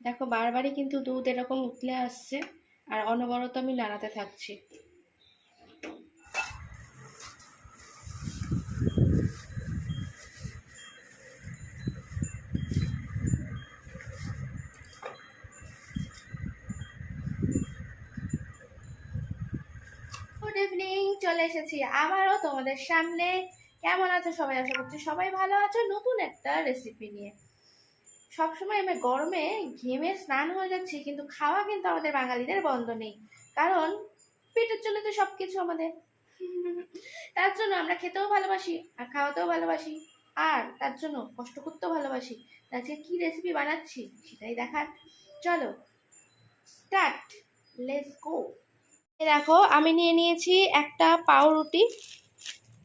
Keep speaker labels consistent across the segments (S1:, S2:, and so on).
S1: দেখো, বারবারই কিন্তু দুধ এরকম উতলে আসছে আর অনবরত আমি নাড়াতে থাকছি। চলে এসেছি আবারও তোমাদের সামনে। কেমন আছো সবাই? আশা করছি সবাই ভালো আছো। নতুন একটা রেসিপি নিয়ে। সবসময় আমি গরমে ঘেমে স্নান হয়ে যাচ্ছি, কিন্তু খাওয়া কিন্তু আমাদের বাঙালিদের বন্ধ নেই। কারণ পেটের জন্য তো সব কিছু আমাদের। তার জন্য আমরা খেতেও ভালোবাসি, আর খাওয়াতেও ভালোবাসি, আর তার জন্য কষ্ট করতেও ভালোবাসি। আজকে কি রেসিপি বানাচ্ছি সেটাই দেখার। চলো স্টার্ট লেটস গো দেখো, আমি নিয়ে নিয়েছি একটা পাউরুটি।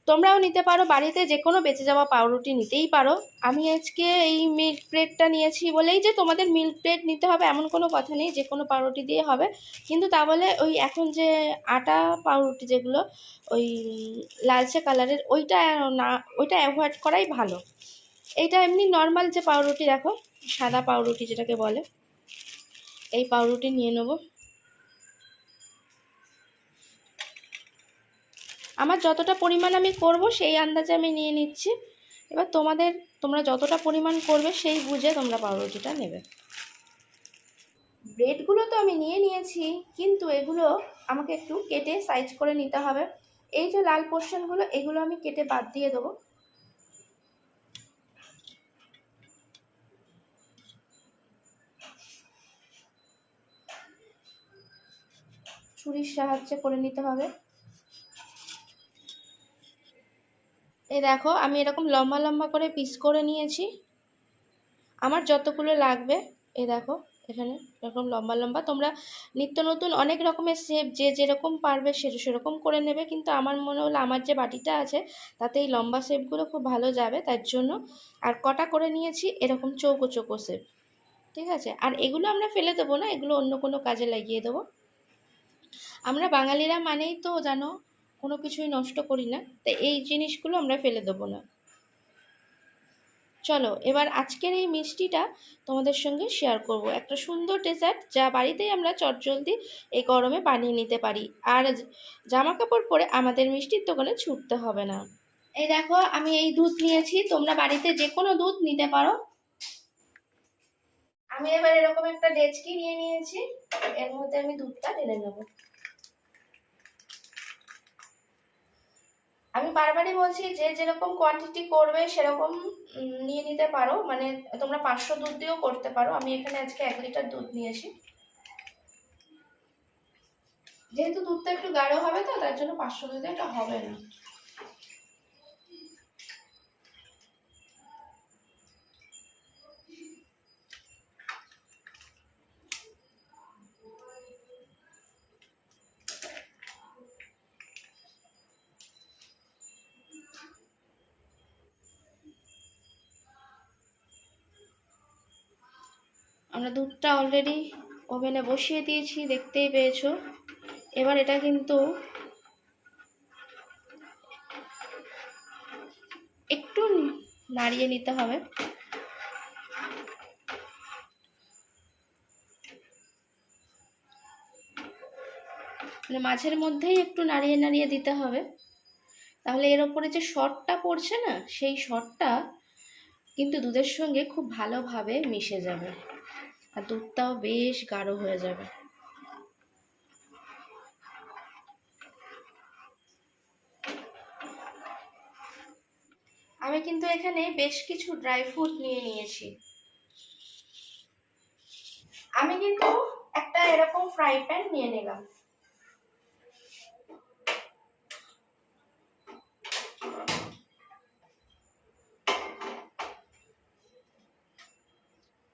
S1: তোমরাও নিতে পারো, বাড়িতে যে কোনো বেঁচে যাওয়া পাউরুটি নিতেই পারো। আমি আজকে এই মিল্ক ব্রেডটা নিয়েছি বলেই যে তোমাদের মিল্ক ব্রেড নিতে হবে, এমন কোনো কথা নেই যে কোনো পাউরুটি দিয়ে হবে। কিন্তু তা বলে ওই এখন যে আটা পাউরুটি যেগুলো, ওই লালচে কালারের, ওইটা না, ওইটা অ্যাভয়েড করাই ভালো। এইটা এমনি নর্মাল যে পাউরুটি দেখো, সাদা পাউরুটি যেটাকে বলে, এই পাউরুটি নিয়ে নেব। আমার যতটা পরিমাণ আমি করব, সেই আন্দাজে আমি নিয়ে নিচ্ছি। এবার তোমাদের, তোমরা যতটা পরিমাণ করবে, সেই বুঝে তোমরা পাউরুটিটা নেবে। ব্রেডগুলো তো আমি নিয়ে নিয়েছি, কিন্তু এগুলো আমাকে একটু কেটে সাইজ করে নিতে হবে। এই যে লাল পোর্শনগুলো, এগুলো আমি কেটে বাদ দিয়ে দেবো। ছুরির সাহায্যে করে নিতে হবে। এই দেখো, আমি এরকম লম্বা লম্বা করে পিস করে নিয়েছি। আমার যতগুলো লাগবে, এই দেখো, এখানে এরকম লম্বা লম্বা। তোমরা নিত্য নতুন অনেক রকমের শেপ যে যেরকম পারবে সে সেরকম করে নেবে। কিন্তু আমার মনে হলো আমার যে বাটিটা আছে, তাতে এই লম্বা শেপগুলো খুব ভালো যাবে। তার জন্য আর কটা করে নিয়েছি, এরকম চৌকো চৌকো শেপ ঠিক আছে? আর এগুলো আমরা ফেলে দেবো না, এগুলো অন্য কোনো কাজে লাগিয়ে দেবো। আমরা বাঙালিরা মানেই তো জানো কোনো কিছুই নষ্ট করি না, তো এই জিনিসগুলো আমরা ফেলে দেবো না। চলো, এবার আজকের এই মিষ্টিটা তোমাদের সঙ্গে শেয়ার করব। একটা সুন্দর ডেজার্ট যা বাড়িতেই আমরা চটজলদি এই গরমে বানিয়ে নিতে পারি। আর জামা কাপড় পরে আমাদের মিষ্টির দোকানে ছুটতে হবে না। এই দেখো, আমি এই দুধ নিয়েছি। তোমরা বাড়িতে যে কোনো দুধ নিতে পারো। আমি এবার এরকম একটা ডেচকি নিয়ে নিয়েছি। এর মধ্যে আমি দুধটা ঢেলে নেব। আমি বারবারই বলছি যে যেরকম কোয়ান্টিটি করবে, সেরকম নিয়ে নিতে পারো। মানে তোমরা পাঁচশো দুধ দিয়েও করতে পারো। আমি এখানে আজকে এক লিটার দুধ নিয়েছি। যেহেতু দুধটা একটু গাঢ় হবে তো, তার জন্য পাঁচশো দুধে এটা হবে না। আমরা দুধটা অলরেডি ওভেনে বসিয়ে দিয়েছি, দেখতেই পেয়েছ। এবার এটা কিন্তু একটু নাড়িয়ে নিতে হবে। মানে মাঝের মধ্যেই একটু নাড়িয়ে নাড়িয়ে দিতে হবে। তাহলে এর ওপরে যে শটটা পড়ছে না, সেই শটটা কিন্তু দুধের সঙ্গে খুব ভালোভাবে মিশে যাবে। আর দুধটাও বেশ গাঢ় হয়ে যাবে। আমি কিন্তু এখানে বেশ কিছু ড্রাই ফ্রুট নিয়ে নিয়েছি। আমি কিন্তু একটা এরকম ফ্রাই প্যান নিয়ে নিলাম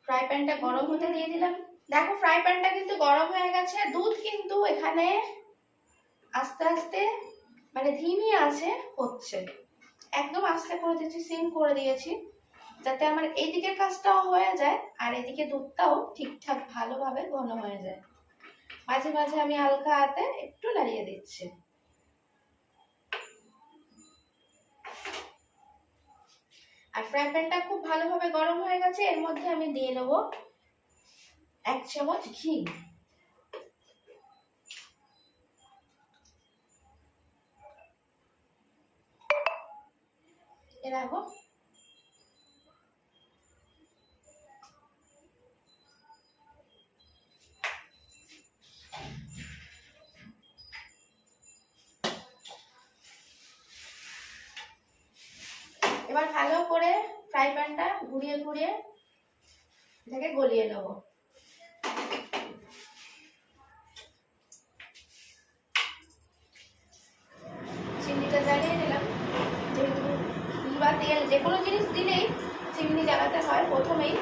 S1: ফ্রাই প্যানটা গরম হতে দিয়ে দিলাম। দেখো, ফ্রাই প্যানটা কিন্তু গরম হয়ে গেছে। দুধ কিন্তু এখানে আস্তে আস্তে মানে ধিমি আছে, হচ্ছে। একদম আস্তে করে দিয়েছি, সিম করে দিয়েছি, যাতে আমার এইদিকের কাজটাও হয়ে যায়, আর এদিকে দুধটাও ঠিকঠাক ভালোভাবে ঘন হয়ে যায়। মাঝে মাঝে আমি হালকা হাতে একটু নাড়িয়ে দিচ্ছি। আর ফ্রাই প্যানটা খুব ভালোভাবে গরম হয়ে গেছে, এর মধ্যে আমি দিয়ে নেব এক চামচ ঘি। এ রাখব এবার ভালো করে ফ্রাই প্যানটা ঘুরিয়ে ঘুরিয়ে এটাকে গলিয়ে নেব। চিমনিটা জ্বালিয়ে নিলাম। যেহেতু ঘি বা তেল, যে কোনো জিনিস দিলেই চিমনি জ্বালাতে হয় প্রথমেই।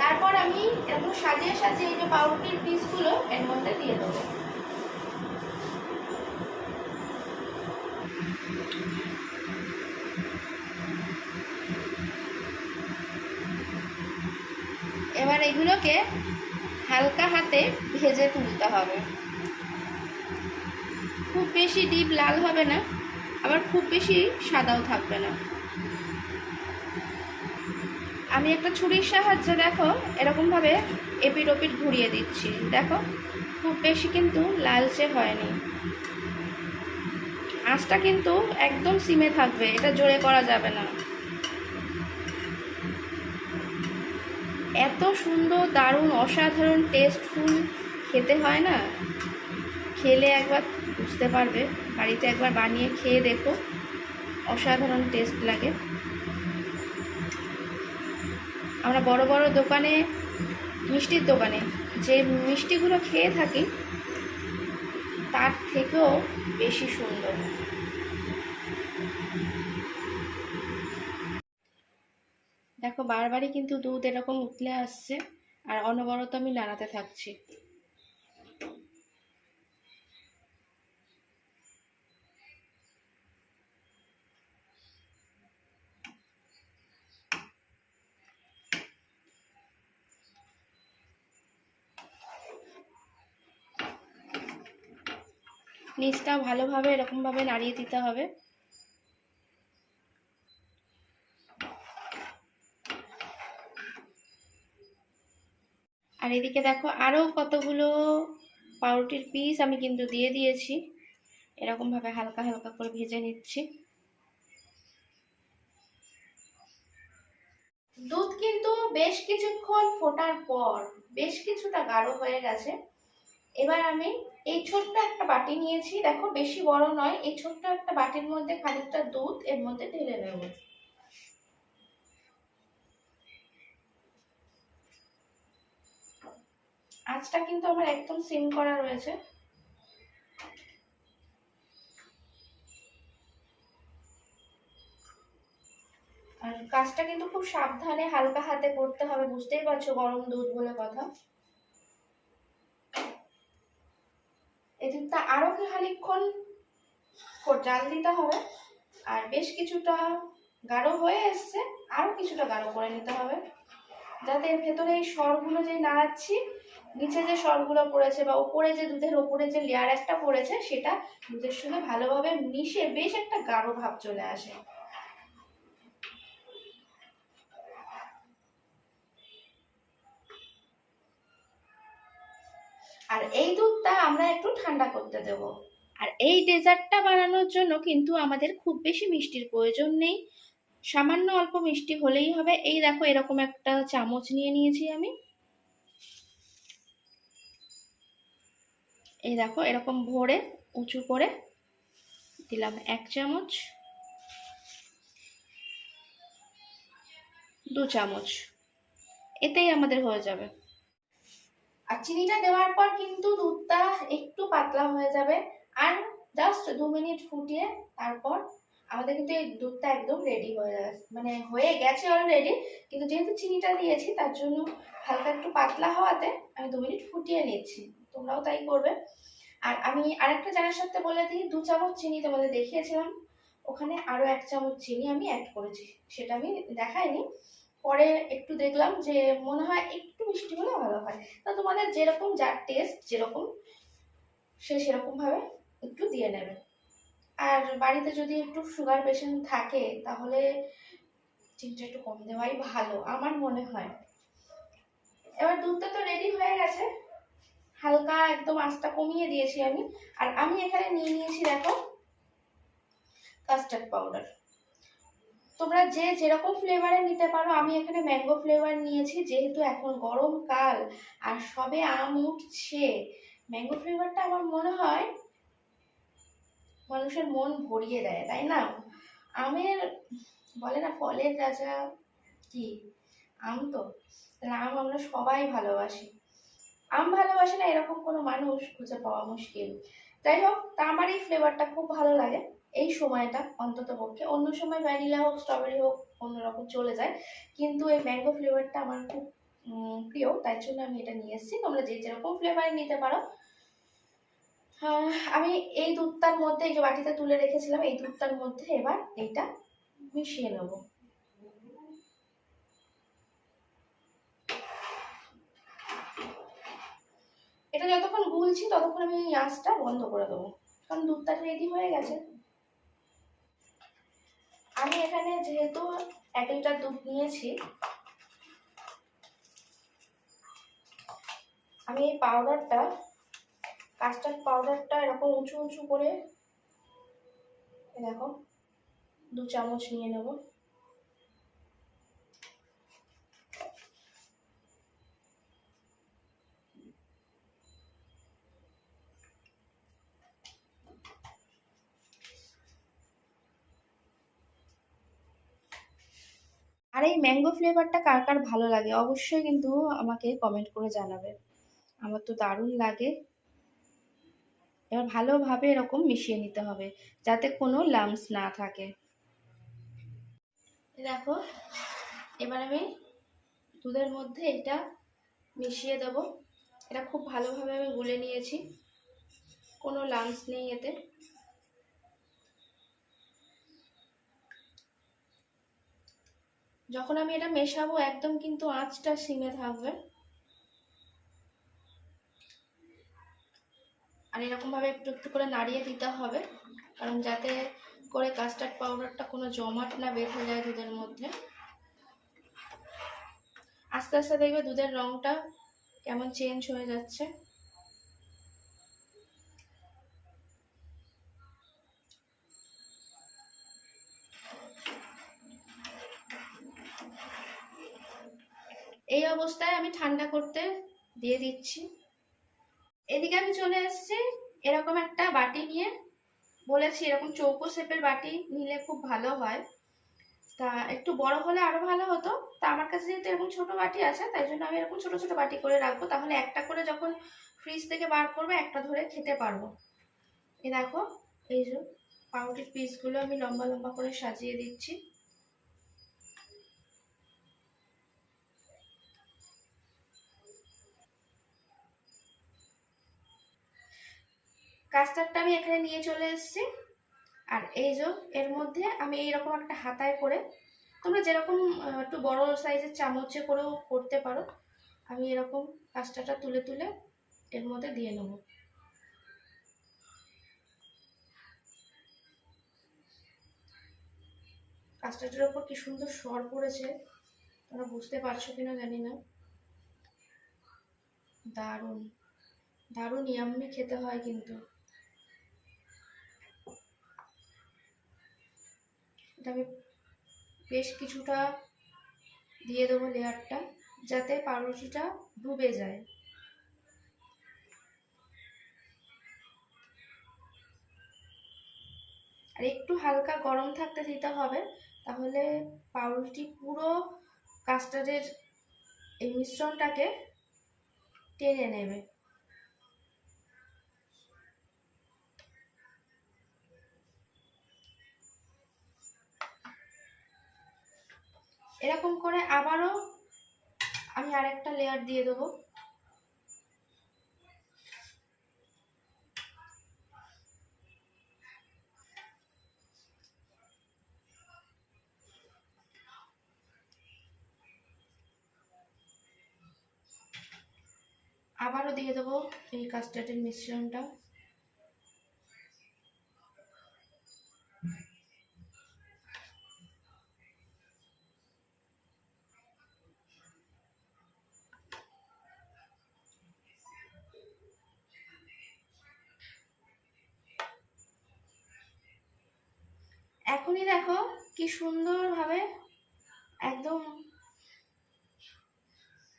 S1: তারপর আমি এরকম সাজিয়ে সাজিয়ে এই যে পাউরুটির পিসগুলো এর মধ্যে দিয়ে দেবো। এবার এগুলোকে হালকা হাতে ভেজে তুলতে হবে। খুব বেশি ডিপ লাল হবে না, আবার খুব বেশি সাদাও থাকবে না। আমি একটা ছুরির সাহায্যে দেখো, এরকমভাবে এপিট ওপিট ঘুরিয়ে দিচ্ছি। দেখো, খুব বেশি কিন্তু লালচে হয়নি। আঁচটা কিন্তু একদম সিমে থাকবে, এটা জোরে করা যাবে না। এত সুন্দর, দারুণ, অসাধারণ টেস্টফুল খেতে হয় না? খেলে একবার বুঝতে পারবে। বাড়িতে একবার বানিয়ে খেয়ে দেখো। অসাধারণ টেস্ট লাগে। আমরা বড় বড় দোকানে, মিষ্টির দোকানে যে মিষ্টিগুলো খেয়ে থাকি, তার থেকেও বেশি সুন্দর। দেখো বারবারই কিন্তু দুধ এরকম উতলে আসছে, আর অনবরত আমি নাড়াতে থাকছি। নিচটা ভালোভাবে এরকমভাবে নাড়িয়ে দিতে হবে। আর এদিকে দেখো আরও কতগুলো পাউরুটির পিস আমি কিন্তু দিয়ে দিয়েছি। এরকমভাবে হালকা হালকা করে ভেজে নিচ্ছি। দুধ কিন্তু বেশ কিছুক্ষণ ফোটার পর বেশ কিছুটা গাঢ় হয়ে গেছে। এবার আমি এই ছোট্ট একটা বাটি নিয়েছি। দেখো বেশি বড় নয়, এই ছোট্ট একটা বাটির মধ্যে খানিকটা দুধ, এর মধ্যে ঢেলে নেব। আঁচটা কিন্তু আমার একদম সিম করা রয়েছে। আর কাজটা কিন্তু খুব সাবধানে হালকা হাতে করতে হবে, বুঝতেই পারছ গরম দুধ বলে কথা। এদিকটা আরও খানিকক্ষণ জাল দিতে হবে। আর বেশ কিছুটা গাঢ় হয়ে এসছে, আরও কিছুটা গাঢ় করে নিতে হবে। যাতে ভেতরে এই সরগুলো যে নাড়াচ্ছি নিচে যে সরগুলো পড়েছে বা উপরে যে দুধের ওপরে যে লেয়ার একটা পড়েছে, সেটা দুধের সঙ্গে ভালোভাবে মিশে বেশ একটা গাঢ় ভাব চলে আসে। আর এই দুধটা আমরা একটু ঠান্ডা করতে দেব। আর এই ডেজার্টটা বানানোর জন্য কিন্তু আমাদের খুব বেশি মিষ্টির প্রয়োজন নেই। সামান্য অল্প মিষ্টি হলেই হবে। এই দেখো এরকম একটা চামচ নিয়ে নিয়েছি আমি। এই দেখো, এরকম ভরে উঁচু করে দিলাম এক চামচ, দু চামচ। এতেই আমাদের হয়ে যাবে। আর চিনিটা দেওয়ার পর কিন্তু দুধটা একটু পাতলা হয়ে যাবে। আর জাস্ট দু মিনিট ফুটিয়ে তারপর আমাদের কিন্তু এই দুধটা একদম রেডি হয়ে মানে হয়ে গেছে অলরেডি কিন্তু যেহেতু চিনিটা দিয়েছি, তার জন্য হালকা একটু পাতলা হওয়াতে আমি দু মিনিট ফুটিয়ে নিচ্ছি। তোমরাও তাই করবে। আর আমি আরেকটা জানার সাথে বলে দিই, দু চামচ চিনি তোমাদের দেখিয়েছিলাম। ওখানে আরও এক চামচ চিনি আমি অ্যাড করেছি, সেটা আমি দেখাইনি। পরে একটু দেখলাম যে মনে হয় একটু মিষ্টি হলে ভালো হয়। তা তোমাদের যেরকম যার টেস্ট যেরকম, সে সেরকমভাবে একটু দিয়ে নেবে। আর বাড়িতে যদি একটু সুগার পেশেন্ট থাকে, তাহলে চিনিটা একটু কম দেওয়াই ভালো, আমার মনে হয়। এবার দুধটা তো রেডি হয়ে গেছে। হালকা একদম আঁচটা কমিয়ে দিয়েছি আমি। আর আমি এখানে নিয়ে নিয়েছি দেখো কাস্টার্ড পাউডার তোমরা যে যেরকম ফ্লেভারে নিতে পারো, আমি এখানে ম্যাঙ্গো ফ্লেভার নিয়েছি, যেহেতু এখন গরমকাল আর সবে আম উঠছে। ম্যাঙ্গো ফ্লেভারটা আমার মনে হয় মানুষের মন ভরিয়ে দেয়, তাই না? আমের, বলে না ফলের রাজা কি? আম তো। তাহলে আম আমরা সবাই ভালোবাসি। আম ভালোবাসে না এরকম কোনো মানুষ খুঁজে পাওয়া মুশকিল। যাই হোক, তা আমার এই ফ্লেভারটা খুব ভালো লাগে। এই সময়টা অন্তত পক্ষে। অন্য সময় ভ্যানিলা হোক স্ট্রবেরি হোক অন্যরকম চলে যায়। কিন্তু এই ম্যাঙ্গো ফ্লেভারটা আমার খুব প্রিয়। তাই জন্য আমি এটা নিয়ে এসেছি। তোমরা যে যেরকম ফ্লেভারে নিতে পারো। আমি এই দুধটার মধ্যে, এই যে বাটিতে তুলে রেখেছিলাম, এই দুধটার মধ্যে এবার এইটা মিশিয়ে নেব। এটা যতক্ষণ গুলছি ততক্ষণ আমি এই আঁচটা বন্ধ করে দেবো। কারণ দুধটা রেডি হয়ে গেছে। আমি এখানে যেহেতু এক লিটার দুধ নিয়েছি, আমি এই পাউডারটা কাস্টার্ড পাউডারটা এরকম উঁচু উঁচু করে দেখো, দু চামচ নিয়ে নেব। আর এই ম্যাঙ্গো ফ্লেভারটা কার কার ভালো লাগে? অবশ্যই কিন্তু আমাকে কমেন্ট করে জানাবে। আমার তো দারুণ লাগে। এবার ভালোভাবে এরকম মিশিয়ে নিতে হবে, যাতে কোনো লামস না থাকে। দেখো, এবার আমি দুধের মধ্যে এটা মিশিয়ে দেব। এটা খুব ভালোভাবে আমি গুলে নিয়েছি। কোনো লামস নেই এতে। যখন আমি এটা মেশাবো, একদম কিন্তু আঁচটা সিমে থাকবে। আর এরকমভাবে একটু একটু করে নাড়িয়ে দিতে হবে, কারণ যাতে করে কাস্টার্ড পাউডারটা কোনো জমাট না বেঁধে যায় দুধের মধ্যে। আস্তে আস্তে দেখবে দুধের রঙটা কেমন চেঞ্জ হয়ে যাচ্ছে। এই অবস্থায় আমি ঠান্ডা করতে দিয়ে দিচ্ছি। এদিকে আমি চলে এসেছি, এরকম একটা বাটি নিয়ে। বলেছি এরকম চৌকো শেপের বাটি নিলে খুব ভালো হয়। তা একটু বড় হলে আরও ভালো হতো। তা আমার কাছে যেহেতু এরকম ছোট বাটি আছে, তাই জন্য আমি এরকম ছোট ছোট বাটি করে রাখব। তাহলে একটা করে যখন ফ্রিজ থেকে বার করব, একটা ধরে খেতে পারব। এ দেখো, এই যে পাউরুটির পিসগুলো আমি লম্বা লম্বা করে সাজিয়ে দিচ্ছি। কাস্টারটা আমি এখানে নিয়ে চলে এসেছি। আর এই যে, এর মধ্যে আমি এইরকম একটা হাতায় করে তোমরা যেরকম একটু বড় সাইজের চামচে করেও করতে পারো। আমি এরকম কাস্টারটা তুলে তুলে এর মধ্যে দিয়ে নেব। কাস্টার্ডের ওপর কি সুন্দর সর পড়েছে, তোমরা বুঝতে পারছ কিনা জানি না। দারুণ দারুণ, ইয়াম্মি খেতে হয় কিন্তু। এটা আমি বেশ কিছুটা দিয়ে দেবো লেয়ারটা, যাতে পাউরুটিটা ডুবে যায়। আর একটু হালকা গরম থাকতে দিতে হবে, তাহলে পাউরুটি পুরো কাস্টার্ডের এই মিশ্রণটাকে টেনে নেবে। এরকম করে আবারও আমি আরেকটা লেয়ার দিয়ে দেবো। আবারও দিয়ে দেবো এই কাস্টার্ডের মিশ্রণটা। এখনই দেখো কি সুন্দরভাবে একদম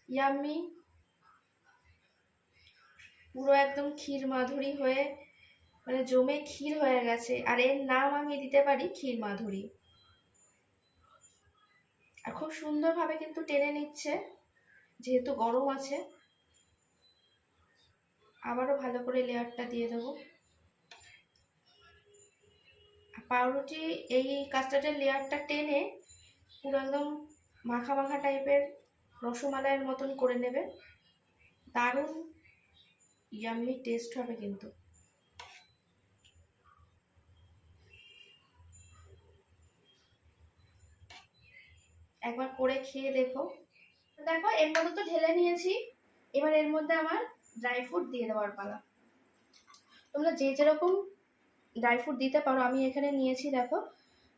S1: ইয়াম্মি পুরো একদম ক্ষীর মাধুরী হয়ে মানে জমে ক্ষীর হয়ে গেছে। আর এর নাম আমি দিতে পারি ক্ষীর মাধুরী। আর খুব সুন্দরভাবে কিন্তু টেনে নিচ্ছে, যেহেতু গরম আছে। আবারও ভালো করে লেয়ারটা দিয়ে দেবো। পাউরুটি এই কাস্টার্ডের লেয়ারটা টেনে পুরো একদম মাখা মাখা টাইপের রসমালাইয়ের মতন করে নেবে। দারুণ ইয়াম্মি টেস্ট হবে কিন্তু। একবার করে খেয়ে দেখো। দেখো, এর মধ্যে তো ঢেলে নিয়েছি। এবার এর মধ্যে আমার ড্রাই ফ্রুট দিয়ে দেওয়ার পালা। তোমরা যে যেরকম ড্রাই ফ্রুট দিতে পারো। আমি এখানে নিয়েছি, দেখো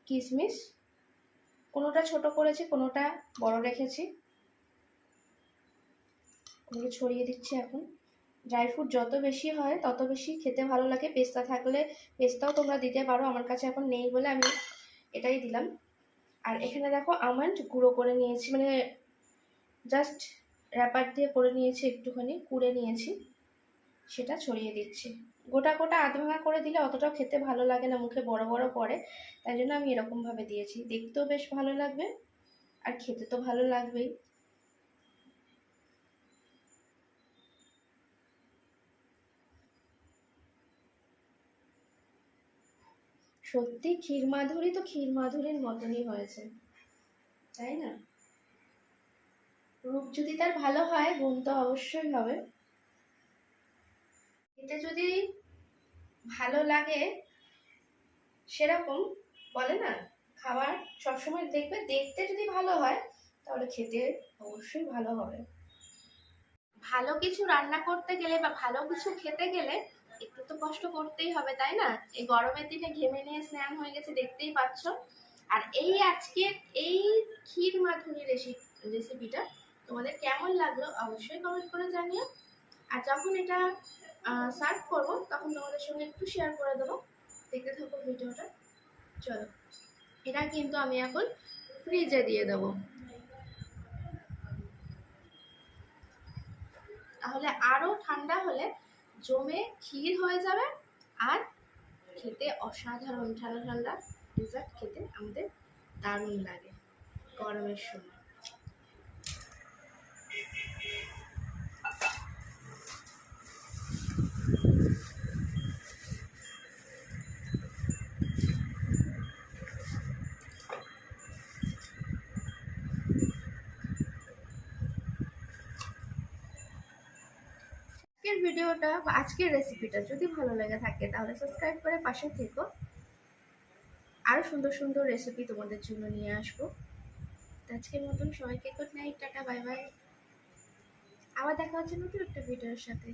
S1: কিশমিশ কোনোটা ছোট করেছি, কোনোটা বড় রেখেছি। ওগুলো ছড়িয়ে দিচ্ছি এখন। ড্রাই ফ্রুট যত বেশি হয়, তত বেশি খেতে ভালো লাগে। পেস্তা থাকলে পেস্তাও তোমরা দিতে পারো, আমার কাছে এখন নেই বলে আমি এটাই দিলাম। আর এখানে দেখো আমন্ড গুঁড়ো করে নিয়েছি মানে জাস্ট র্যাপার দিয়ে করে নিয়েছি একটুখানি, কুড়ে নিয়েছি। সেটা ছড়িয়ে দিচ্ছি। গোটা গোটা আধ ভাঙা করে দিলে অতটাও খেতে ভালো লাগে না, মুখে বড় বড় পড়ে। তাই জন্য আমি এরকমভাবে দিয়েছি। দেখতেও বেশ ভালো লাগবে আর খেতে তো ভালো লাগবেই। সত্যি ক্ষীর মাধুরী তো ক্ষীর মাধুরীর মতনই হয়েছে, তাই না? রূপ যদি তার ভালো হয়, গুণ তো অবশ্যই হবে। এতে যদি ভালো লাগে, সেরকম বলে না, খাবার সবসময় দেখবে, দেখতে যদি ভালো হয়, তাহলে খেতে অবশ্যই ভালো হবে। ভালো কিছু রান্না করতে গেলে বা ভালো কিছু খেতে গেলে একটু তো কষ্ট করতেই হবে, তাই না? এই গরমের দিনে ঘেমে নিয়ে স্নান হয়ে গেছে, দেখতেই পাচ্ছ। আর এই আজকে এই ক্ষীর মাধুরী রেসিপিটা তোমাদের কেমন লাগল অবশ্যই কমেন্ট করে জানিও। আর যখন এটা সার্ভ করব। তখন তোমাদের সঙ্গে একটু শেয়ার করে দেবো। দেখতে থাকো ভিডিওটা। চলো। এটা কিন্তু আমি এখন ফ্রিজে দিয়ে দেবো। তাহলে আরও ঠান্ডা হলে জমে ক্ষীর হয়ে যাবে আর খেতে অসাধারণ ঠান্ডা ঠান্ডা ডেজার্ট খেতে আমাদের দারুণ লাগে। গরমের সময় আজকের ভিডিওটা বা আজকের রেসিপিটা যদি ভালো লেগে থাকে, তাহলে সাবস্ক্রাইব করে পাশে থেকো। আরও সুন্দর সুন্দর রেসিপি তোমাদের জন্য নিয়ে আসব। আজকের মতন সবাইকে good night tata bye bye আবার দেখা হচ্ছে নতুন একটা ভিডিওর সাথে।